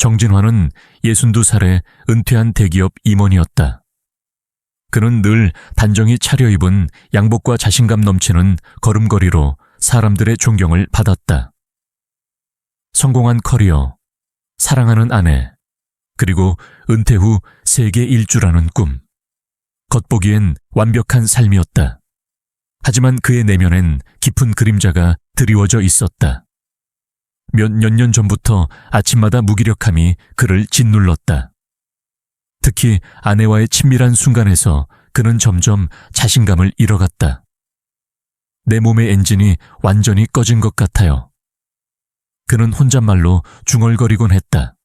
정진화는 62살에 은퇴한 대기업 임원이었다. 그는 늘 단정히 차려입은 양복과 자신감 넘치는 걸음걸이로 사람들의 존경을 받았다. 성공한 커리어, 사랑하는 아내, 그리고 은퇴 후 세계 일주라는 꿈. 겉보기엔 완벽한 삶이었다. 하지만 그의 내면엔 깊은 그림자가 드리워져 있었다. 몇년년 전부터 아침마다 무기력함이 그를 짓눌렀다. 특히 아내와의 친밀한 순간에서 그는 점점 자신감을 잃어갔다. 내 몸의 엔진이 완전히 꺼진 것 같아요. 그는 혼잣말로 중얼거리곤 했다.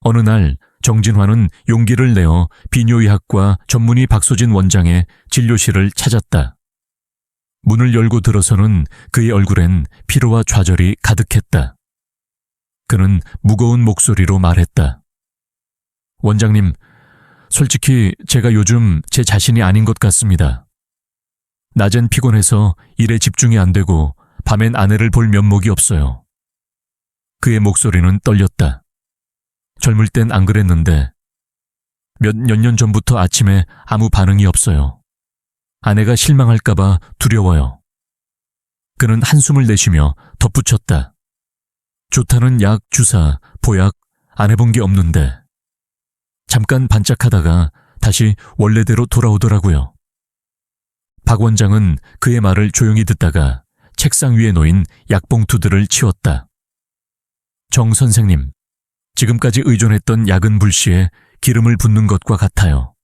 어느 날 정진화는 용기를 내어 비뇨의학과 전문의 박소진 원장의 진료실을 찾았다. 문을 열고 들어서는 그의 얼굴엔 피로와 좌절이 가득했다. 그는 무거운 목소리로 말했다. 원장님, 솔직히 제가 요즘 제 자신이 아닌 것 같습니다. 낮엔 피곤해서 일에 집중이 안 되고 밤엔 아내를 볼 면목이 없어요. 그의 목소리는 떨렸다. 젊을 땐 안 그랬는데 몇몇년 전부터 아침에 아무 반응이 없어요. 아내가 실망할까봐 두려워요. 그는 한숨을 내쉬며 덧붙였다. 좋다는 약, 주사, 보약 안 해본 게 없는데 잠깐 반짝하다가 다시 원래대로 돌아오더라고요. 박 원장은 그의 말을 조용히 듣다가 책상 위에 놓인 약봉투들을 치웠다. 정 선생님, 지금까지 의존했던 약은 불시에 기름을 붓는 것과 같아요.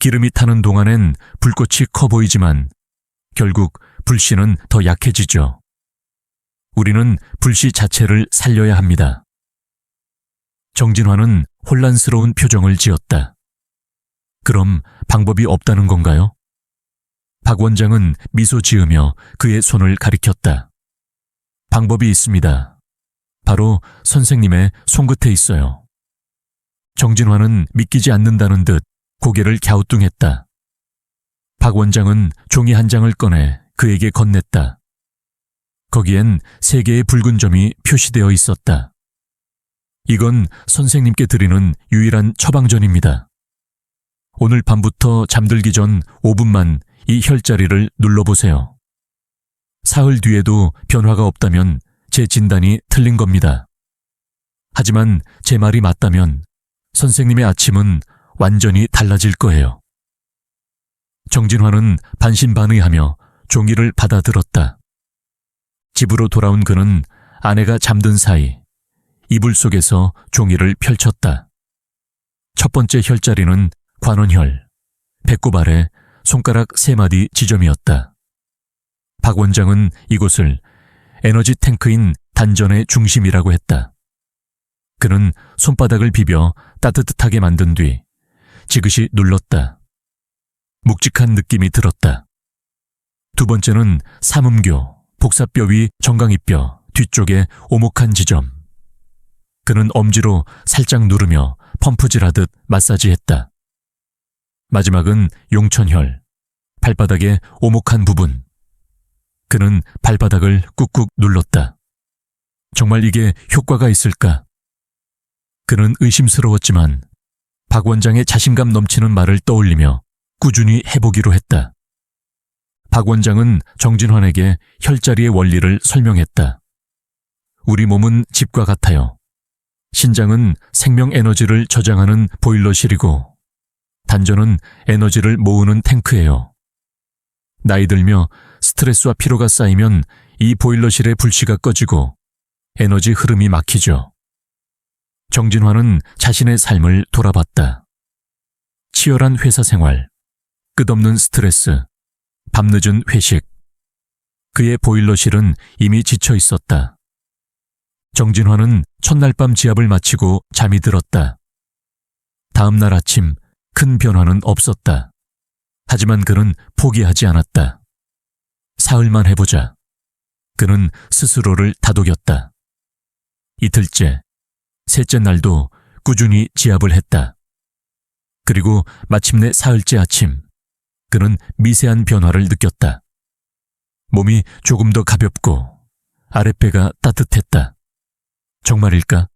기름이 타는 동안엔 불꽃이 커 보이지만 결국 불씨는 더 약해지죠. 우리는 불씨 자체를 살려야 합니다. 정진화는 혼란스러운 표정을 지었다. 그럼 방법이 없다는 건가요? 박 원장은 미소 지으며 그의 손을 가리켰다. 방법이 있습니다. 바로 선생님의 손끝에 있어요. 정진화는 믿기지 않는다는 듯 고개를 갸우뚱했다. 박 원장은 종이 한 장을 꺼내 그에게 건넸다. 거기엔 세 개의 붉은 점이 표시되어 있었다. 이건 선생님께 드리는 유일한 처방전입니다. 오늘 밤부터 잠들기 전 5분만 이 혈자리를 눌러보세요. 사흘 뒤에도 변화가 없다면 제 진단이 틀린 겁니다. 하지만 제 말이 맞다면 선생님의 아침은 완전히 달라질 거예요. 정진화는 반신반의하며 종이를 받아들었다. 집으로 돌아온 그는 아내가 잠든 사이 이불 속에서 종이를 펼쳤다. 첫 번째 혈자리는 관원혈, 배꼽 아래 손가락 세 마디 지점이었다. 박 원장은 이곳을 에너지 탱크인 단전의 중심이라고 했다. 그는 손바닥을 비벼 따뜻하게 만든 뒤 지그시 눌렀다. 묵직한 느낌이 들었다. 두 번째는 삼음교, 복사뼈 위 정강이뼈 뒤쪽에 오목한 지점. 그는 엄지로 살짝 누르며 펌프질하듯 마사지했다. 마지막은 용천혈, 발바닥의 오목한 부분. 그는 발바닥을 꾹꾹 눌렀다. 정말 이게 효과가 있을까? 그는 의심스러웠지만 박 원장의 자신감 넘치는 말을 떠올리며 꾸준히 해보기로 했다. 박 원장은 정진환에게 혈자리의 원리를 설명했다. 우리 몸은 집과 같아요. 신장은 생명 에너지를 저장하는 보일러실이고, 단전은 에너지를 모으는 탱크예요. 나이 들며 스트레스와 피로가 쌓이면 이 보일러실의 불씨가 꺼지고 에너지 흐름이 막히죠. 정진화는 자신의 삶을 돌아봤다. 치열한 회사 생활, 끝없는 스트레스, 밤늦은 회식. 그의 보일러실은 이미 지쳐 있었다. 정진화는 첫날 밤 지압을 마치고 잠이 들었다. 다음 날 아침 큰 변화는 없었다. 하지만 그는 포기하지 않았다. 사흘만 해보자. 그는 스스로를 다독였다. 이틀째, 셋째 날도 꾸준히 지압을 했다. 그리고 마침내 사흘째 아침, 그는 미세한 변화를 느꼈다. 몸이 조금 더 가볍고 아랫배가 따뜻했다. 정말일까?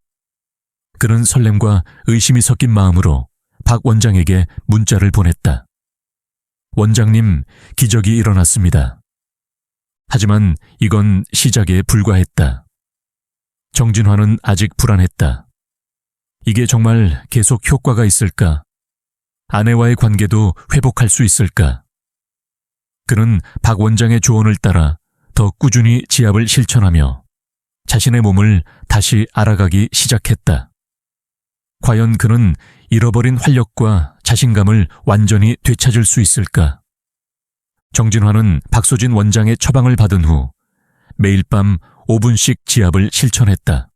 그는 설렘과 의심이 섞인 마음으로 박 원장에게 문자를 보냈다. 원장님, 기적이 일어났습니다. 하지만 이건 시작에 불과했다. 정진화는 아직 불안했다. 이게 정말 계속 효과가 있을까? 아내와의 관계도 회복할 수 있을까? 그는 박 원장의 조언을 따라 더 꾸준히 지압을 실천하며 자신의 몸을 다시 알아가기 시작했다. 과연 그는 잃어버린 활력과 자신감을 완전히 되찾을 수 있을까? 정진화는 박소진 원장의 처방을 받은 후 매일 밤 5분씩 지압을 실천했다.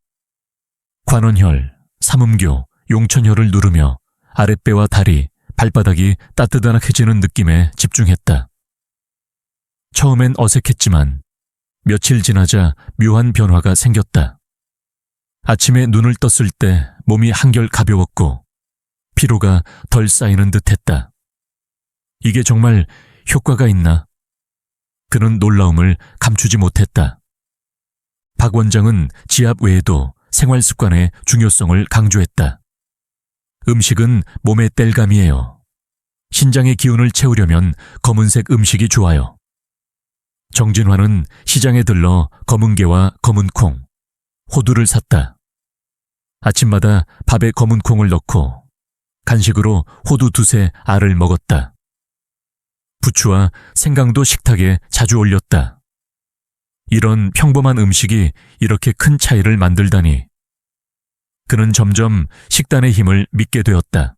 관원혈, 삼음교, 용천혈을 누르며 아랫배와 다리, 발바닥이 따뜻하게지는 느낌에 집중했다. 처음엔 어색했지만 며칠 지나자 묘한 변화가 생겼다. 아침에 눈을 떴을 때 몸이 한결 가벼웠고 피로가 덜 쌓이는 듯 했다. 이게 정말 효과가 있나? 그는 놀라움을 감추지 못했다. 박 원장은 지압 외에도 생활 습관의 중요성을 강조했다. 음식은 몸의 땔감이에요. 신장의 기운을 채우려면 검은색 음식이 좋아요. 정진화는 시장에 들러 검은 게와 검은 콩, 호두를 샀다. 아침마다 밥에 검은 콩을 넣고 간식으로 호두 두세 알을 먹었다. 부추와 생강도 식탁에 자주 올렸다. 이런 평범한 음식이 이렇게 큰 차이를 만들다니. 그는 점점 식단의 힘을 믿게 되었다.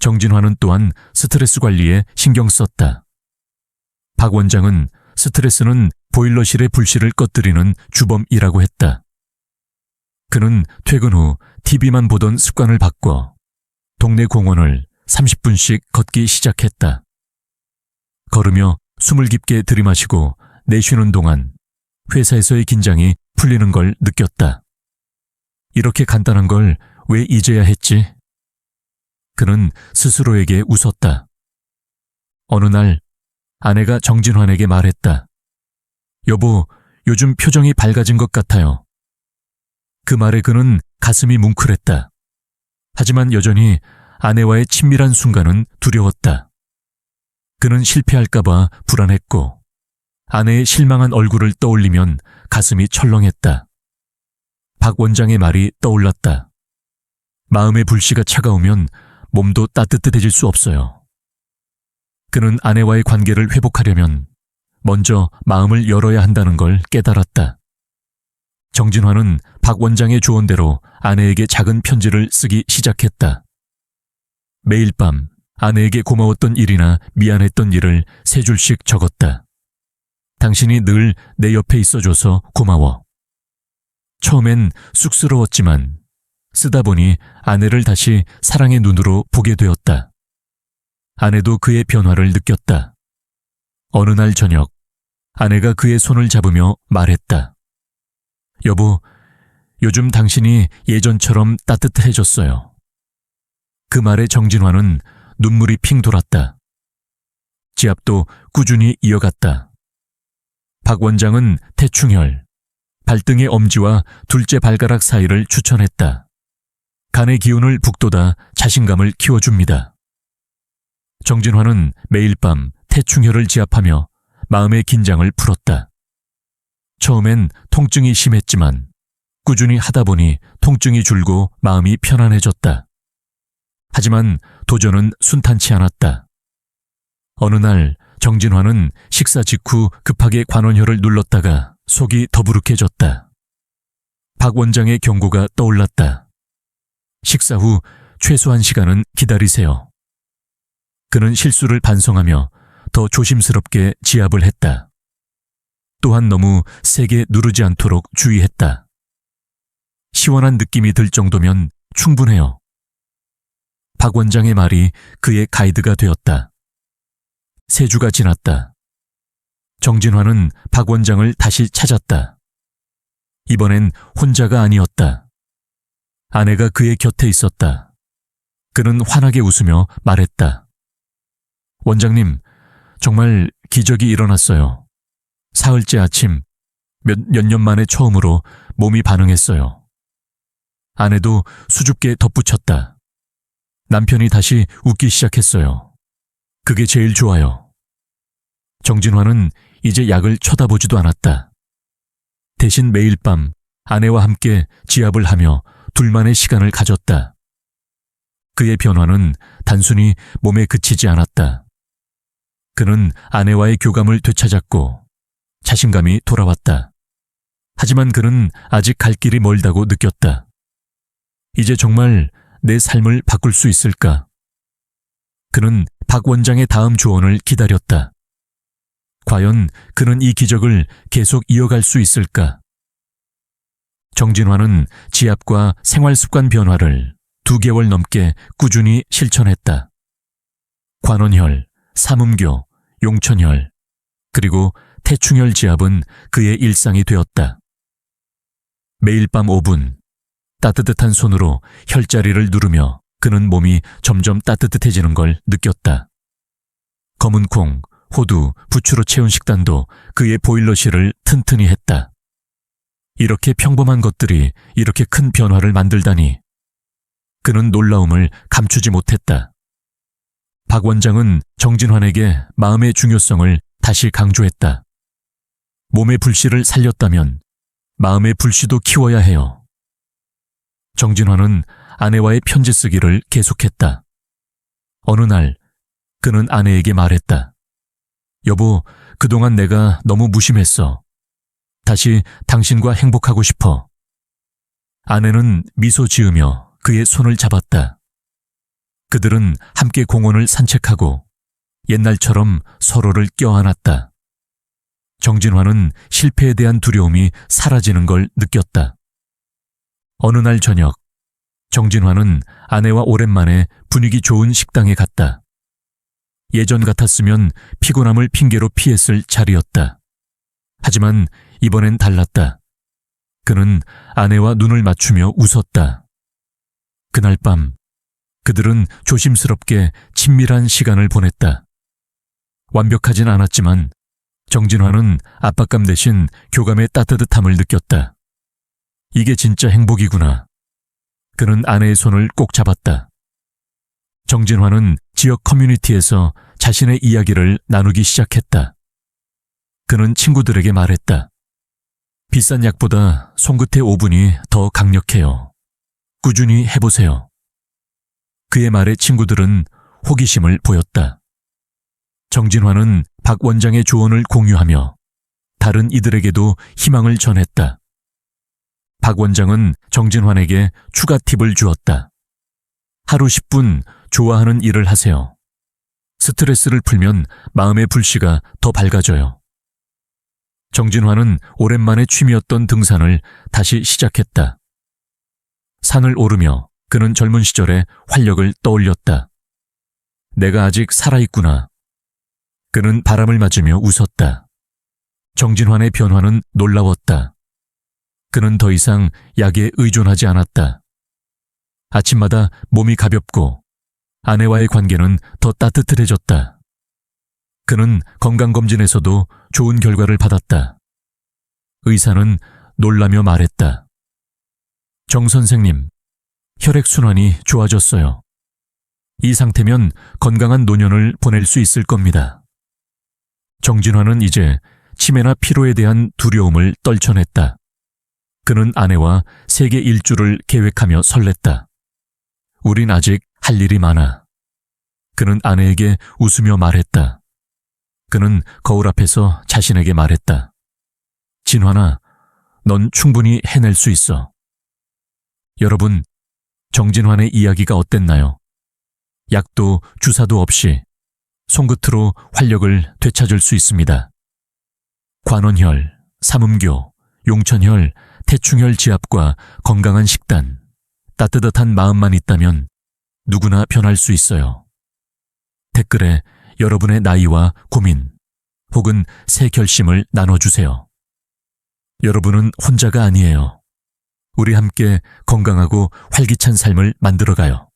정진화는 또한 스트레스 관리에 신경 썼다. 박 원장은 스트레스는 보일러실의 불씨를 꺼뜨리는 주범이라고 했다. 그는 퇴근 후 TV만 보던 습관을 바꿔 동네 공원을 30분씩 걷기 시작했다. 걸으며 숨을 깊게 들이마시고 내쉬는 동안 회사에서의 긴장이 풀리는 걸 느꼈다. 이렇게 간단한 걸왜 이제야 했지? 그는 스스로에게 웃었다. 어느 날 아내가 정진환에게 말했다. 여보, 요즘 표정이 밝아진 것 같아요. 그 말에 그는 가슴이 뭉클했다. 하지만 여전히 아내와의 친밀한 순간은 두려웠다. 그는 실패할까봐 불안했고, 아내의 실망한 얼굴을 떠올리면 가슴이 철렁했다. 박 원장의 말이 떠올랐다. 마음의 불씨가 차가우면 몸도 따뜻해질 수 없어요. 그는 아내와의 관계를 회복하려면 먼저 마음을 열어야 한다는 걸 깨달았다. 정진화는 박 원장의 조언대로 아내에게 작은 편지를 쓰기 시작했다. 매일 밤 아내에게 고마웠던 일이나 미안했던 일을 세 줄씩 적었다. 당신이 늘 내 옆에 있어줘서 고마워. 처음엔 쑥스러웠지만 쓰다 보니 아내를 다시 사랑의 눈으로 보게 되었다. 아내도 그의 변화를 느꼈다. 어느 날 저녁, 아내가 그의 손을 잡으며 말했다. 여보, 요즘 당신이 예전처럼 따뜻해졌어요. 그 말에 정진화는 눈물이 핑 돌았다. 지압도 꾸준히 이어갔다. 박 원장은 태충혈, 발등의 엄지와 둘째 발가락 사이를 추천했다. 간의 기운을 북돋아 자신감을 키워줍니다. 정진화는 매일 밤 태충혈을 지압하며 마음의 긴장을 풀었다. 처음엔 통증이 심했지만 꾸준히 하다 보니 통증이 줄고 마음이 편안해졌다. 하지만 도전은 순탄치 않았다. 어느 날 정진화는 식사 직후 급하게 관원혈을 눌렀다가 속이 더부룩해졌다. 박 원장의 경고가 떠올랐다. 식사 후 최소 한 시간은 기다리세요. 그는 실수를 반성하며 더 조심스럽게 지압을 했다. 또한 너무 세게 누르지 않도록 주의했다. 시원한 느낌이 들 정도면 충분해요. 박 원장의 말이 그의 가이드가 되었다. 세 주가 지났다. 정진화는 박 원장을 다시 찾았다. 이번엔 혼자가 아니었다. 아내가 그의 곁에 있었다. 그는 환하게 웃으며 말했다. 원장님, 정말 기적이 일어났어요. 사흘째 아침, 몇, 몇년 만에 처음으로 몸이 반응했어요. 아내도 수줍게 덧붙였다. 남편이 다시 웃기 시작했어요. 그게 제일 좋아요. 정진화는 이제 약을 쳐다보지도 않았다. 대신 매일 밤 아내와 함께 지압을 하며 둘만의 시간을 가졌다. 그의 변화는 단순히 몸에 그치지 않았다. 그는 아내와의 교감을 되찾았고 자신감이 돌아왔다. 하지만 그는 아직 갈 길이 멀다고 느꼈다. 이제 정말 내 삶을 바꿀 수 있을까? 그는 박 원장의 다음 조언을 기다렸다. 과연 그는 이 기적을 계속 이어갈 수 있을까? 정진화는 지압과 생활 습관 변화를 두 개월 넘게 꾸준히 실천했다. 관원혈, 삼음교, 용천혈, 그리고 태충혈 지압은 그의 일상이 되었다. 매일 밤 5분, 따뜻한 손으로 혈자리를 누르며 그는 몸이 점점 따뜻해지는 걸 느꼈다. 검은 콩, 호두, 부추로 채운 식단도 그의 보일러실을 튼튼히 했다. 이렇게 평범한 것들이 이렇게 큰 변화를 만들다니. 그는 놀라움을 감추지 못했다. 박 원장은 정진환에게 마음의 중요성을 다시 강조했다. 몸의 불씨를 살렸다면 마음의 불씨도 키워야 해요. 정진환은 아내와의 편지 쓰기를 계속했다. 어느 날 그는 아내에게 말했다. 여보, 그동안 내가 너무 무심했어. 다시 당신과 행복하고 싶어. 아내는 미소 지으며 그의 손을 잡았다. 그들은 함께 공원을 산책하고 옛날처럼 서로를 껴안았다. 정진화는 실패에 대한 두려움이 사라지는 걸 느꼈다. 어느 날 저녁, 정진화는 아내와 오랜만에 분위기 좋은 식당에 갔다. 예전 같았으면 피곤함을 핑계로 피했을 자리였다. 하지만 이번엔 달랐다. 그는 아내와 눈을 맞추며 웃었다. 그날 밤, 그들은 조심스럽게 친밀한 시간을 보냈다. 완벽하진 않았지만 정진화는 압박감 대신 교감의 따뜻함을 느꼈다. 이게 진짜 행복이구나. 그는 아내의 손을 꼭 잡았다. 정진화는 지역 커뮤니티에서 자신의 이야기를 나누기 시작했다. 그는 친구들에게 말했다. 비싼 약보다 손끝의 오븐이 더 강력해요. 꾸준히 해보세요. 그의 말에 친구들은 호기심을 보였다. 정진화는 박 원장의 조언을 공유하며 다른 이들에게도 희망을 전했다. 박 원장은 정진환에게 추가 팁을 주었다. 하루 10분 좋아하는 일을 하세요. 스트레스를 풀면 마음의 불씨가 더 밝아져요. 정진환은 오랜만에 취미였던 등산을 다시 시작했다. 산을 오르며 그는 젊은 시절의 활력을 떠올렸다. 내가 아직 살아있구나. 그는 바람을 맞으며 웃었다. 정진환의 변화는 놀라웠다. 그는 더 이상 약에 의존하지 않았다. 아침마다 몸이 가볍고 아내와의 관계는 더 따뜻해졌다. 그는 건강검진에서도 좋은 결과를 받았다. 의사는 놀라며 말했다. 정 선생님, 혈액순환이 좋아졌어요. 이 상태면 건강한 노년을 보낼 수 있을 겁니다. 정진화는 이제 치매나 피로에 대한 두려움을 떨쳐냈다. 그는 아내와 세계 일주를 계획하며 설렜다. 우린 아직 할 일이 많아. 그는 아내에게 웃으며 말했다. 그는 거울 앞에서 자신에게 말했다. 진화나, 넌 충분히 해낼 수 있어. 여러분, 정진환의 이야기가 어땠나요? 약도 주사도 없이 손끝으로 활력을 되찾을 수 있습니다. 관원혈, 삼음교, 용천혈, 태충혈 지압과 건강한 식단, 따뜻한 마음만 있다면 누구나 변할 수 있어요. 댓글에 여러분의 나이와 고민 혹은 새 결심을 나눠주세요. 여러분은 혼자가 아니에요. 우리 함께 건강하고 활기찬 삶을 만들어가요.